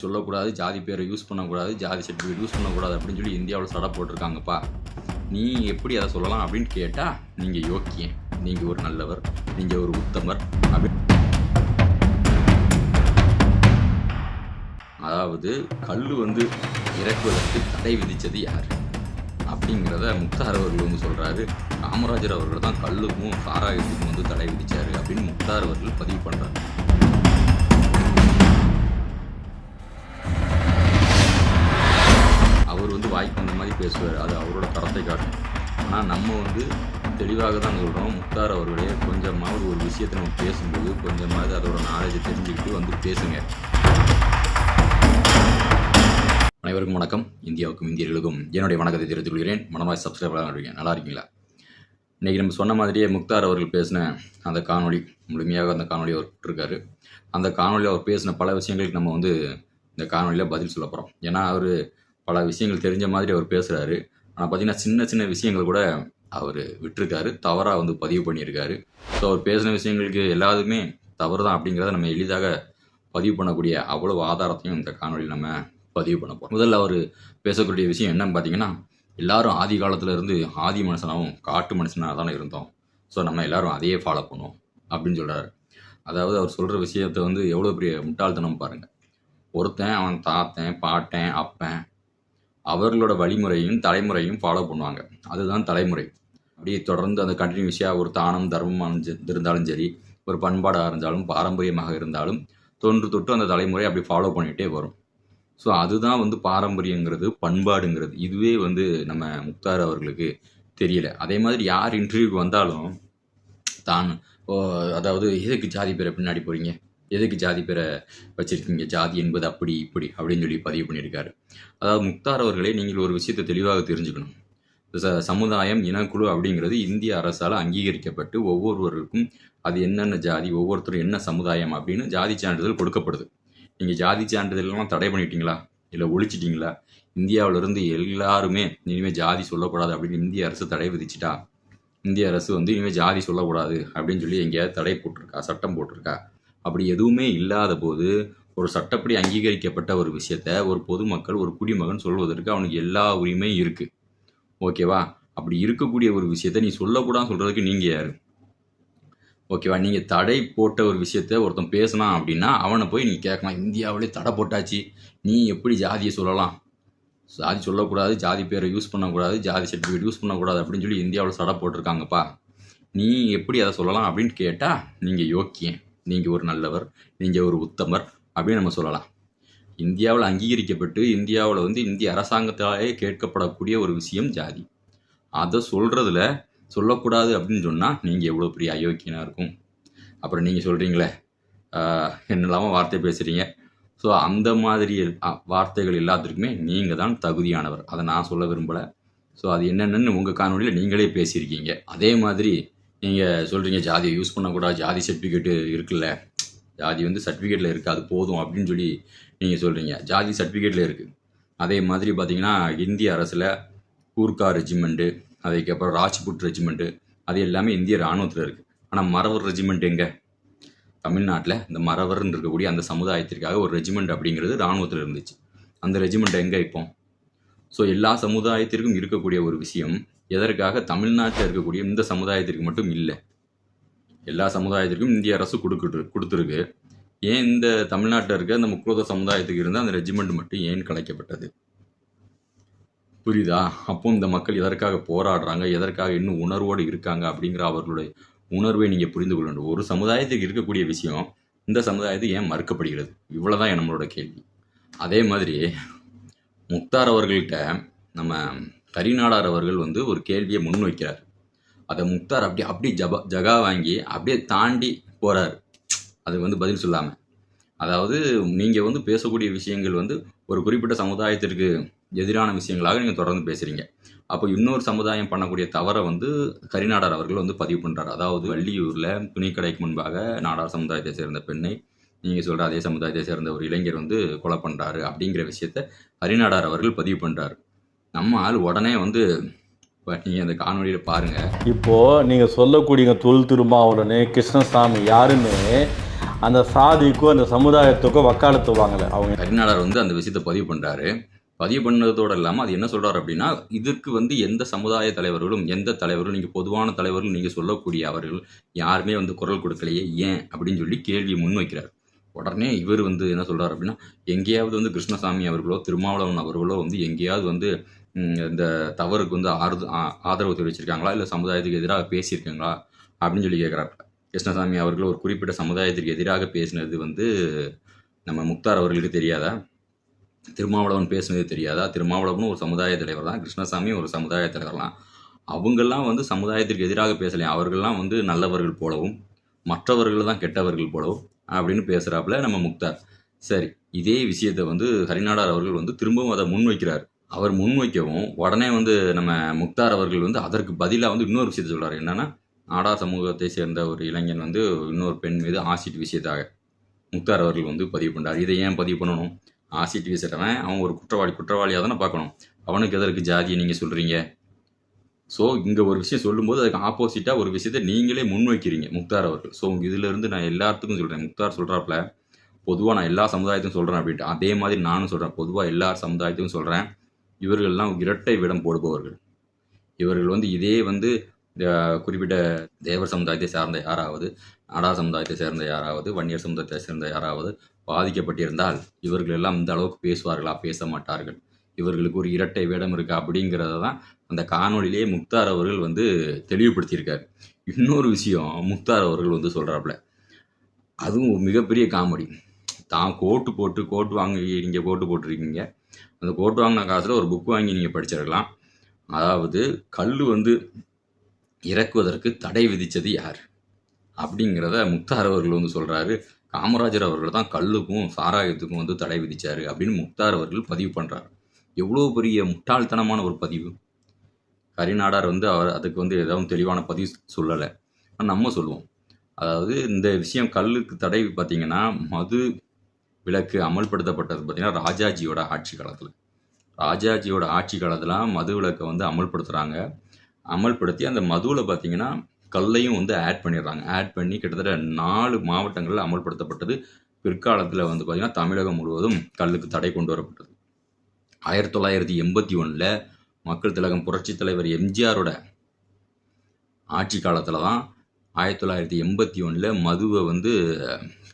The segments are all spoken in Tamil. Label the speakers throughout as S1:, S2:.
S1: சொல்லக்கூடாது ஜாதி பேரை யூஸ் பண்ணக்கூடாது ஜாதி சர்டிஃபிகேட் யூஸ் பண்ணக்கூடாது அப்படின்னு சொல்லி இந்தியாவில் சடை போட்டிருக்காங்கப்பா. நீ எப்படி அதை சொல்லலாம் அப்படின்னு கேட்டால் நீங்கள் யோக்கியன் நீங்கள் ஒரு நல்லவர் நீங்கள் ஒரு உத்தமர் அப்படி அதாவது கல் வந்து இறக்குவதற்கு தடை விதித்தது யார்? அப்படிங்கிறத முக்தார் அவர்கள் வந்து சொல்கிறாரு காமராஜர் அவர்கள் தான் கல்லுக்கும் காராயத்துக்கும் வந்து தடை விதித்தார் அப்படின்னு முக்தார் அவர்கள் பதிவு பண்ணுறாரு அவர் வந்து வாய்ப்பு அந்த மாதிரி பேசுவார். அது அவரோட தரத்தை காட்டும். ஆனால் நம்ம வந்து தெளிவாக தான் சொல்கிறோம் முக்தார் அவர்களே கொஞ்சமாவது ஒரு விஷயத்தை நம்ம பேசும்போது கொஞ்சமாவது அதோட நாலேஜை தெரிஞ்சுக்கிட்டு வந்து பேசுங்க. அனைவருக்கும் வணக்கம். இந்தியாவுக்கும் இந்தியர்களுக்கும் என்னுடைய வணக்கத்தை தெரிவித்துக் கொள்கிறேன். மனமாய் சப்ஸ்கிரைப் பண்ணுறீங்க நல்லா இருக்கீங்களா? இன்றைக்கி நம்ம சொன்ன மாதிரியே முக்தார் அவர்கள் பேசின அந்த காணொளி முழுமையாக அந்த காணொலி அவர் இருக்காரு அந்த காணொலியில் அவர் பேசின பல விஷயங்களுக்கு நம்ம வந்து இந்த காணொலியில் பதில் சொல்ல போகிறோம் ஏன்னா அவர் பல விஷயங்கள் தெரிஞ்ச மாதிரி அவர் பேசுகிறாரு ஆனால் பார்த்தீங்கன்னா சின்ன சின்ன விஷயங்கள் கூட அவர் விட்டுருக்காரு. தவறாக வந்து பதிவு பண்ணியிருக்காரு. ஸோ அவர் பேசின விஷயங்களுக்கு எல்லாத்துக்குமே தவறு தான் அப்படிங்கிறத நம்ம எளிதாக பதிவு பண்ணக்கூடிய அவ்வளவு ஆதாரத்தையும் இந்த காணொளியில் நம்ம பதிவு பண்ண போகிறோம் முதல்ல அவர் பேசக்கூடிய விஷயம் என்னன்னு பார்த்தீங்கன்னா எல்லாரும் ஆதி காலத்தில் இருந்து ஆதி மனுஷனாகவும் காட்டு மனுஷனாக தானே இருந்தோம். ஸோ நம்ம எல்லாரும் அதையே ஃபாலோ பண்ணுவோம் அப்படின்னு சொல்கிறாரு அதாவது அவர் சொல்கிற விஷயத்தை வந்து எவ்வளோ பெரிய முட்டாள்தனம் பாருங்கள் ஒருத்தன் அவன் தாத்தன் பாட்டன் அப்பன் அவர்களோட வழிமுறையும் தலைமுறையும் ஃபாலோ பண்ணுவாங்க. அதுதான் தலைமுறை. அப்படியே தொடர்ந்து அந்த கண்டினியூஸாக ஒரு தானம் தர்மம் இருந்தாலும் சரி ஒரு பண்பாடாக இருந்தாலும் பாரம்பரியமாக இருந்தாலும் தொன்று தொட்டு அந்த தலைமுறை அப்படி ஃபாலோ பண்ணிகிட்டே வரும். ஸோ அதுதான் வந்து பாரம்பரியங்கிறது பண்பாடுங்கிறது. இதுவே வந்து நம்ம முக்தார் அவர்களுக்கு தெரியல. அதே மாதிரி யார் இன்டர்வியூக்கு வந்தாலும் தான் ஓ, அதாவது எதுக்கு ஜாதி பேரை பின்னாடி போகிறீங்க எதுக்கு ஜாதி பேரை வச்சிருக்கீங்க? ஜாதி என்பது அப்படி இப்படி அப்படின்னு சொல்லி பதிவு பண்ணியிருக்காரு. அதாவது முக்தார் அவர்களே நீங்கள் ஒரு விஷயத்தை தெளிவாக தெரிஞ்சுக்கணும். ச- சமுதாயம் இனக்குழு அப்படிங்கிறது இந்திய அரசால் அங்கீகரிக்கப்பட்டு ஒவ்வொருவருக்கும் அது என்னென்ன ஜாதி ஒவ்வொருத்தரும் என்ன சமுதாயம் அப்படின்னு ஜாதி சான்றிதழ் கொடுக்கப்படுது. நீங்கள் ஜாதி சான்றிதழ்லாம் தடை பண்ணிட்டீங்களா? இல்லை ஒழிச்சிட்டிங்களா? இந்தியாவிலிருந்து எல்லாருமே இனிமேல் ஜாதி சொல்லக்கூடாது அப்படின்னு இந்திய அரசு தடை விதிச்சிட்டா? இந்திய அரசு வந்து இனிமேல் ஜாதி சொல்லக்கூடாது அப்படின்னு சொல்லி எங்கேயாவது தடை போட்டிருக்கா? சட்டம் போட்டிருக்கா? அப்படி எதுவுமே இல்லாத போது ஒரு சட்டப்படி அங்கீகரிக்கப்பட்ட ஒரு விஷயத்த ஒரு பொதுமக்கள் ஒரு குடிமகன் சொல்வதற்கு அவனுக்கு எல்லா உரிமையும் இருக்குது ஓகேவா அப்படி இருக்கக்கூடிய ஒரு விஷயத்த நீ சொல்லக்கூடாது சொல்கிறதுக்கு நீங்கள் யார்? ஓகேவா நீங்கள் தடை போட்ட ஒரு விஷயத்த ஒருத்தன் பேசினான் அப்படின்னா அவனை போய் நீ கேட்கலாம் இந்தியாவிலே தடை போட்டாச்சு நீ எப்படி ஜாதியை சொல்லலாம்? ஜாதி சொல்லக்கூடாது ஜாதி பேரை யூஸ் பண்ணக்கூடாது ஜாதி சர்டிஃபிகேட் யூஸ் பண்ணக்கூடாது அப்படின்னு சொல்லி இந்தியாவில் தடை போட்டிருக்காங்கப்பா. நீ எப்படி அதை சொல்லலாம் அப்படின்னு கேட்டால் நீங்கள் யோக்கியன். நீங்கள் ஒரு நல்லவர் நீங்கள் ஒரு உத்தமர் அப்படின்னு நம்ம சொல்லலாம். இந்தியாவில் அங்கீகரிக்கப்பட்டு இந்தியாவில் வந்து இந்திய அரசாங்கத்தாலே கேட்கப்படக்கூடிய ஒரு விஷயம் ஜாதி. அதை சொல்கிறதுல சொல்லக்கூடாது அப்படின்னு சொன்னால் நீங்கள் எவ்வளோ பெரிய அயோக்கியனாக இருக்கும். அப்புறம் நீங்கள் சொல்கிறீங்களே என்னெல்லாமோ வார்த்தை பேசுகிறீங்க ஸோ அந்த மாதிரி வார்த்தைகள் எல்லாத்திற்குமே நீங்கள் தான் தகுதியானவர். அதை நான் சொல்ல விரும்பலை. ஸோ அது என்னென்னு உங்கள் காணொலியில் நீங்களே பேசியிருக்கீங்க. அதே மாதிரி நீங்கள் சொல்கிறீங்க ஜாதியை யூஸ் பண்ணக்கூடாது ஜாதி சர்டிஃபிகேட்டு இருக்குல்ல? ஜாதி வந்து சர்டிஃபிகேட்டில் இருக்குது அது போதும் அப்படின்னு சொல்லி நீங்கள் சொல்கிறீங்க ஜாதி சர்டிஃபிகேட்டில் இருக்குது அதே மாதிரி பார்த்தீங்கன்னா இந்திய அரசில் கூர்கா ரெஜிமெண்ட்டு அதுக்கப்புறம் ராஜ்புட் ரெஜிமெண்ட்டு அது எல்லாமே இந்திய இராணுவத்தில் இருக்குது ஆனால் மரவர் ரெஜிமெண்ட் எங்கே? தமிழ்நாட்டில் இந்த மறவர்னு இருக்கக்கூடிய அந்த சமுதாயத்திற்காக ஒரு ரெஜிமெண்ட் அப்படிங்கிறது இராணுவத்தில் இருந்துச்சு. அந்த ரெஜிமெண்ட் எங்கே இப்போ? ஸோ எல்லா சமுதாயத்திற்கும் இருக்கக்கூடிய ஒரு விஷயம் எதற்காக தமிழ்நாட்டில் இருக்கக்கூடிய இந்த சமுதாயத்திற்கு மட்டும் இல்லை எல்லா சமுதாயத்திற்கும் இந்திய அரசு கொடுக்குது கொடுத்துருக்கு. ஏன் இந்த தமிழ்நாட்டில் இருக்க அந்த முக்குலத சமுதாயத்துக்கு இருந்த அந்த ரெஜிமெண்ட் மட்டும் ஏன் கலைக்கப்பட்டது? புரியுதா? அப்போ இந்த மக்கள் எதற்காக போராடுறாங்க எதற்காக இன்னும் உணர்வோடு இருக்காங்க அப்படிங்கிற அவர்களுடைய உணர்வை நீங்கள் புரிந்து கொள்ள வேண்டும். ஒரு சமுதாயத்துக்கு இருக்கக்கூடிய விஷயம் இந்த சமுதாயத்துக்கு ஏன் மறுக்கப்படுகிறது? இவ்வளோதான் நம்மளோட கேள்வி. அதே மாதிரி முக்தார் அவர்கள்ட்ட நம்ம கரிநாடார் அவர்கள் வந்து ஒரு கேள்வியை முன்வைக்கிறார். அதை முக்தார் அப்படியே அப்படியே ஜபா ஜகா வாங்கி அப்படியே தாண்டி போகிறார் அது வந்து பதில் சொல்லாமல் அதாவது நீங்கள் வந்து பேசக்கூடிய விஷயங்கள் வந்து ஒரு குறிப்பிட்ட சமுதாயத்திற்கு எதிரான விஷயங்களாக நீங்கள் தொடர்ந்து பேசுகிறீங்க அப்போ இன்னொரு சமுதாயம் பண்ணக்கூடிய தவறை வந்து கரிநாடார் அவர்கள் வந்து பதிவு பண்ணுறார் அதாவது வள்ளியூரில் துணிக்கடைக்கு முன்பாக நாடார் சமுதாயத்தை சேர்ந்த பெண்ணை நீங்கள் சொல்கிற அதே சமுதாயத்தை சேர்ந்த ஒரு இளைஞர் வந்து கொலை பண்ணுறாரு அப்படிங்கிற விஷயத்த ஹரிநாடார் அவர்கள் பதிவு பண்ணுறாரு நம்ம ஆள் உடனே வந்து நீங்கள் அந்த காணொலியில் பாருங்கள்
S2: இப்போ நீங்க சொல்லக்கூடிய தொல் திருமாவளனு கிருஷ்ணசாமி யாருமே அந்த சாதிக்கும் அந்த சமுதாயத்துக்கும் வக்காலத்து வாங்கலை. அவங்க
S1: கரிநாடர் வந்து அந்த விஷயத்தை பதிவு பண்றாரு. பதிவு பண்ணதோடு இல்லாமல் அது என்ன சொல்றாரு அப்படின்னா இதற்கு வந்து எந்த சமுதாய தலைவர்களும் எந்த தலைவரும் நீங்கள் பொதுவான தலைவர்கள் நீங்கள் சொல்லக்கூடிய அவர்கள் யாருமே வந்து குரல் கொடுக்கலையே ஏன் அப்படின்னு சொல்லி கேள்வியை முன்வைக்கிறார். உடனே இவர் வந்து என்ன சொல்கிறார் அப்படின்னா எங்கேயாவது வந்து கிருஷ்ணசாமி அவர்களோ திருமாவளவன் அவர்களோ வந்து எங்கேயாவது வந்து இந்த தவறுக்கு வந்து ஆறுது ஆ- ஆதரவு தெரிவிச்சிருக்காங்களா? இல்லை சமுதாயத்துக்கு எதிராக பேசியிருக்காங்களா? அப்படின்னு சொல்லி கேட்குறாரு கிருஷ்ணசாமி அவர்கள் ஒரு குறிப்பிட்ட சமுதாயத்திற்கு எதிராக பேசினது வந்து நம்ம முக்தார் அவர்களுக்கு தெரியாதா? திருமாவளவன் பேசுனது தெரியாதா? திருமாவளவனும் ஒரு சமுதாய தலைவர் தான். கிருஷ்ணசாமி ஒரு சமுதாய தலைவர் தான் அவங்கெல்லாம் வந்து சமுதாயத்திற்கு எதிராக பேசலையா? அவர்கள்லாம் வந்து நல்லவர்கள் போலவும் மற்றவர்கள் தான் கெட்டவர்கள் போலவும் அப்படின்னு பேசுகிறாப்புல நம்ம முக்தார். சரி இதே விஷயத்தை வந்து ஹரிநாடார் அவர்கள் வந்து திரும்பவும் அதை முன்வைக்கிறார். அவர் முன்வைக்கவும் உடனே வந்து நம்ம முக்தார் அவர்கள் வந்து அதற்கு பதிலாக வந்து இன்னொரு விஷயத்தை சொல்கிறார் என்னென்னா நாடார் சமூகத்தை சேர்ந்த ஒரு இளைஞன் வந்து இன்னொரு பெண் மீது ஆசிட் விஷயத்தாக முக்தார் அவர்கள் வந்து பதிவு பண்ணுறார் இதை ஏன் பதிவு பண்ணணும்? ஆசிட் வீசுறவன் அவன் ஒரு குற்றவாளி குற்றவாளியாக தானே பார்க்கணும். அவனுக்கு எதற்கு ஜாதியை நீங்கள் சொல்கிறீங்க ஸோ இங்கே ஒரு விஷயம் சொல்லும்போது அதுக்கு ஆப்போசிட்டாக ஒரு விஷயத்தை நீங்களே முன்வைக்கிறீங்க முக்தார் அவர்கள். ஸோ இதிலிருந்து நான் எல்லாத்துக்கும் சொல்கிறேன் முக்தார் சொல்கிறாப்புல பொதுவாக நான் எல்லா சமுதாயத்தையும் சொல்கிறேன் அப்படின்ட்டு. அதே மாதிரி நானும் சொல்கிறேன் பொதுவாக எல்லா சமுதாயத்தையும் சொல்கிறேன் இவர்கள்லாம் இரட்டை விடம் போடுபவர்கள். இவர்கள் வந்து இதே வந்து குறிப்பிட்ட தேவர் சமுதாயத்தை சார்ந்த யாராவது நாடா சமுதாயத்தை சேர்ந்த யாராவது வன்னியர் சமுதாயத்தை சேர்ந்த யாராவது பாதிக்கப்பட்டிருந்தால் இவர்கள் எல்லாம் இந்த அளவுக்கு பேசுவார்களா? பேச மாட்டார்கள். இவர்களுக்கு ஒரு இரட்டை வேடம் இருக்கா அப்படிங்கிறத தான் அந்த காணொலியிலே முக்தார் அவர்கள் வந்து தெளிவுபடுத்தியிருக்காரு. இன்னொரு விஷயம் முக்தார் அவர்கள் வந்து சொல்கிறாப்புல அதுவும் மிகப்பெரிய காமெடி. தான் கோட்டு போட்டு கோட்டு வாங்கி நீங்கள் கோட்டு போட்டிருக்கீங்க. அந்த கோட்டு வாங்கின காசில் ஒரு புக் வாங்கி நீங்கள் படிச்சிருக்கலாம். அதாவது கல் வந்து இறக்குவதற்கு தடை விதித்தது யார்? அப்படிங்கிறத முக்தார் அவர்கள் வந்து சொல்கிறாரு காமராஜர் அவர்கள் தான் கல்லுக்கும் சாராயத்துக்கும் வந்து தடை விதித்தார் அப்படின்னு முக்தார் அவர்கள் பதிவு பண்ணுறாரு எவ்வளோ பெரிய முட்டாள்தனமான ஒரு பதிவு. கரிநாடார் வந்து அவர் அதுக்கு வந்து ஏதாவது தெளிவான பதிவு சொல்லலை. ஆனால் நம்ம சொல்லுவோம். அதாவது இந்த விஷயம் கல்லுக்கு தடை பார்த்தீங்கன்னா மது விலக்கு அமல்படுத்தப்பட்டது பார்த்தீங்கன்னா ராஜாஜியோட ஆட்சி காலத்தில். ராஜாஜியோட ஆட்சி காலத்தில் மது விலக்கை வந்து அமல்படுத்துகிறாங்க அமல்படுத்தி அந்த மதுவில் பார்த்தீங்கன்னா கல்லையும் வந்து ஆட் பண்ணிடுறாங்க. ஆட் பண்ணி கிட்டத்தட்ட நாலு மாவட்டங்களில் அமல்படுத்தப்பட்டது. பிற்காலத்தில் வந்து பார்த்திங்கன்னா தமிழகம் முழுவதும் கல்லுக்கு தடை கொண்டு வரப்பட்டது. ஆயிரத்தி தொள்ளாயிரத்தி எண்பத்தி ஒன்றில் மக்கள் திலகம் புரட்சித் தலைவர் எம்ஜிஆரோட ஆட்சி காலத்தில் தான் ஆயிரத்தி தொள்ளாயிரத்தி எண்பத்தி ஒன்றில் மதுவை வந்து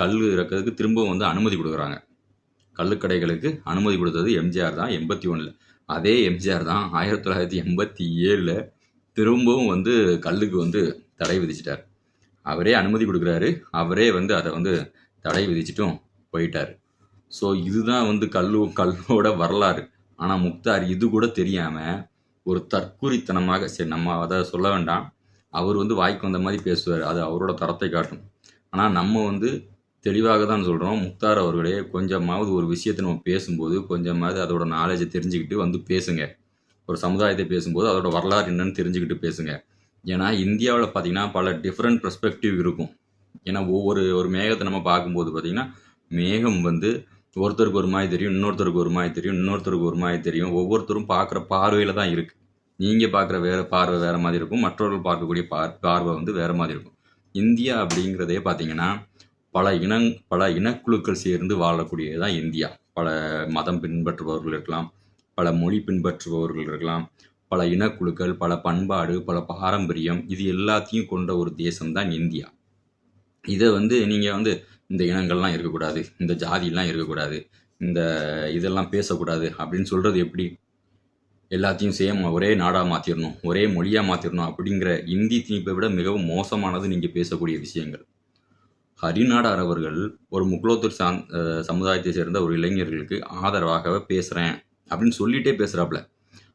S1: கல் இறக்கிறதுக்கு திரும்பவும் வந்து அனுமதி கொடுக்குறாங்க. கள்ளுக்கடைகளுக்கு அனுமதி கொடுத்தது எம்ஜிஆர் தான் எண்பத்தி ஒன்றில் அதே எம்ஜிஆர் தான் ஆயிரத்தி தொள்ளாயிரத்தி எண்பத்தி ஏழில் திரும்பவும் வந்து கல்லுக்கு வந்து தடை விதிச்சிட்டார். அவரே அனுமதி கொடுக்குறாரு. அவரே வந்து அதை வந்து தடை விதிச்சிட்டும் போயிட்டார். ஸோ இதுதான் வந்து கல்லு கல்லோட வரலாறு. ஆனால் முக்தார் இது கூட தெரியாமல் ஒரு தற்குறித்தனமாக சரி நம்ம அதை சொல்ல வேண்டாம். அவர் வந்து வாய்க்கு வந்த மாதிரி பேசுவார். அது அவரோட தரத்தை காட்டும். ஆனால் நம்ம வந்து தெளிவாக தான் சொல்கிறோம் முக்தார் அவர்களே கொஞ்சமாவது ஒரு விஷயத்தை நம்ம பேசும்போது கொஞ்சமாவது அதோட நாலேஜை தெரிஞ்சுக்கிட்டு வந்து பேசுங்க. ஒரு சமுதாயத்தை பேசும்போது அதோட வரலாறு என்னன்னு தெரிஞ்சுக்கிட்டு பேசுங்க. ஏன்னா இந்தியாவில் பார்த்தீங்கன்னா பல டிஃப்ரெண்ட் பெர்ஸ்பெக்டிவ் இருக்கும். ஏன்னா ஒவ்வொரு ஒரு மேகத்தை நம்ம பார்க்கும்போது பார்த்தீங்கன்னா மேகம் வந்து ஒருத்தருக்கு ஒரு மாதிரி தெரியும் இன்னொருத்தருக்கு ஒரு மாதிரி தெரியும் இன்னொருத்தருக்கு ஒரு மாதிரி தெரியும். ஒவ்வொருத்தரும் பார்க்குற பார்வையில் தான் இருக்குது நீங்கள் பார்க்குற வேறு பார்வை வேறு மாதிரி இருக்கும். மற்றவர்கள் பார்க்கக்கூடிய பார் பார்வை வந்து வேறு மாதிரி இருக்கும். இந்தியா அப்படிங்கிறதே பார்த்தீங்கன்னா பல இனங் பல இனக்குழுக்கள் சேர்ந்து வாழக்கூடியது தான் இந்தியா. பல மதம் பின்பற்றுபவர்கள் இருக்கலாம் பல மொழி பின்பற்றுபவர்கள் இருக்கலாம் பல இனக்குழுக்கள் பல பண்பாடு பல பாரம்பரியம் இது எல்லாத்தையும் கொண்ட ஒரு தேசம்தான் இந்தியா. இதை வந்து நீங்கள் வந்து இந்த இனங்கள்லாம் இருக்கக்கூடாது இந்த ஜாதியெல்லாம் இருக்கக்கூடாது இந்த இதெல்லாம் பேசக்கூடாது அப்படின்னு சொல்கிறது எப்படி? எல்லாத்தையும் சேம் ஒரே நாடாக மாற்றிடணும் ஒரே மொழியாக மாற்றிடணும் அப்படிங்கிற இந்தி திணிப்பை விட மிகவும் மோசமானது நீங்கள் பேசக்கூடிய விஷயங்கள். ஹரிநாடார் அவர்கள் ஒரு முக்லோத்தூர் சாந் சமுதாயத்தை சேர்ந்த ஒரு இளைஞர்களுக்கு ஆதரவாக பேசுகிறேன் அப்படின்னு சொல்லிட்டே பேசுகிறாப்புல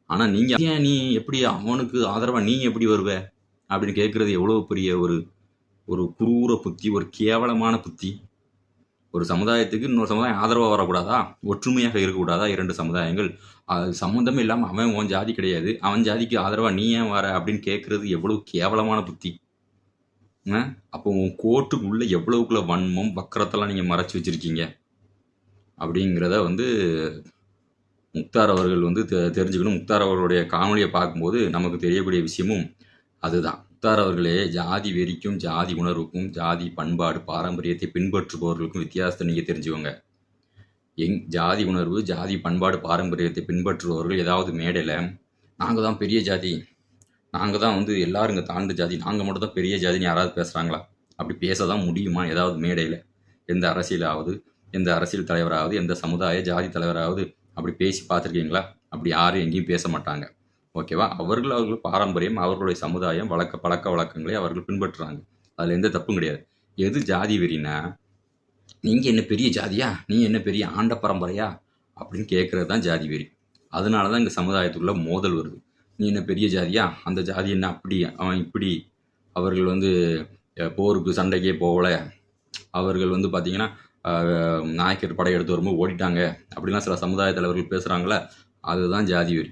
S1: ஆனால் நீங்கள் ஏன் நீ எப்படி அவனுக்கு ஆதரவாக நீ எப்படி வருவ? அப்படின்னு கேட்குறது எவ்வளோ பெரிய ஒரு ஒரு குரூர புத்தி ஒரு கேவலமான புத்தி. ஒரு சமுதாயத்துக்கு இன்னொரு சமுதாயம் ஆதரவாக வரக்கூடாதா? ஒற்றுமையாக இருக்கக்கூடாதா? இரண்டு சமுதாயங்கள். அது சம்மந்தமே இல்லாமல் அவன் உன் ஜாதி கிடையாது. அவன் ஜாதிக்கு ஆதரவாக நீ ஏன் வர அப்படின்னு கேட்குறது எவ்வளோ கேவலமான புத்தி. அப்போ உன் கோர்ட்டுக்குள்ளே எவ்வளவுக்குள்ள வன்மம் வக்கரத்தெல்லாம் நீங்கள் மறைச்சி வச்சுருக்கீங்க? அப்படிங்கிறத வந்து முக்தார் அவர்கள் வந்து தெ தெரிஞ்சுக்கணும். முக்தார் அவர்களுடைய காணொலியை பார்க்கும்போது நமக்கு தெரியக்கூடிய விஷயமும் அதுதான். முக்தார் அவர்களே ஜாதி வெறிக்கும் ஜாதி உணர்வுக்கும் ஜாதி பண்பாடு பாரம்பரியத்தை பின்பற்றுபவர்களுக்கும் வித்தியாசத்தை நீங்கள் தெரிஞ்சுக்கோங்க. எங் ஜாதி உணர்வு ஜாதி பண்பாடு பாரம்பரியத்தை பின்பற்றுபவர்கள் ஏதாவது மேடையில் நாங்கள் தான் பெரிய ஜாதி நாங்கள் தான் வந்து எல்லாரும் இங்கே தாழ்ந்த ஜாதி நாங்கள் மட்டும் தான் பெரிய ஜாதின்னு யாராவது பேசுகிறாங்களா அப்படி பேச தான் முடியுமா ஏதாவது மேடையில்? எந்த அரசியலாவது எந்த அரசியல் தலைவராவது எந்த சமுதாய ஜாதி தலைவராவது அப்படி பேசி பார்த்துருக்கீங்களா? அப்படி யாரும் எங்கேயும் பேச மாட்டாங்க. ஓகேவா? அவர்கள் அவர்கள் பாரம்பரியம் அவர்களுடைய சமுதாயம் வழக்க பழக்க வழக்கங்களை அவர்கள் பின்பற்றுறாங்க. அதில் எந்த தப்பும் கிடையாது. எது ஜாதி வெறினா நீங்கள் என்ன பெரிய ஜாதியா? நீ என்ன பெரிய ஆண்ட பரம்பரையா? அப்படின்னு கேட்குறது தான் ஜாதி வெறி. அதனால தான் இந்த சமுதாயத்துக்குள்ள மோதல் வருது. நீ என்ன பெரிய ஜாதியா? அந்த ஜாதி என்ன அப்படி அவன் இப்படி? அவர்கள் வந்து போருக்கு சண்டைக்கே போகல. அவர்கள் வந்து பார்த்திங்கன்னா நாயக்கர் படையெடுத்து வரும்போது ஓடிட்டாங்க. அப்படிலாம் சில சமுதாய தலைவர்கள் பேசுகிறாங்களே அதுதான் ஜாதி வெறி.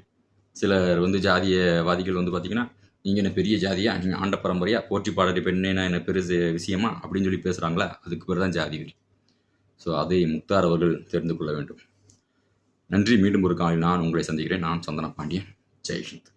S1: சிலர் வந்து ஜாதியவாதிகள் வந்து பார்த்தீங்கன்னா நீங்கள் என்ன பெரிய ஜாதியாக நீங்கள் ஆண்ட பரம்பரையாக போற்றி பாடறி பெண்ணேனா என்ன பெருசு விஷயமா? அப்படின்னு சொல்லி பேசுகிறாங்களே அதுக்கு பேர் தான் ஜாதி வெறி ஸோ அதை முக்தார் அவர்கள் தெரிந்து கொள்ள வேண்டும். நன்றி. மீண்டும் ஒரு காலில் நான் உங்களை சந்திக்கிறேன். நான் சந்தன பாண்டியன். ஜெய்ஹிந்த்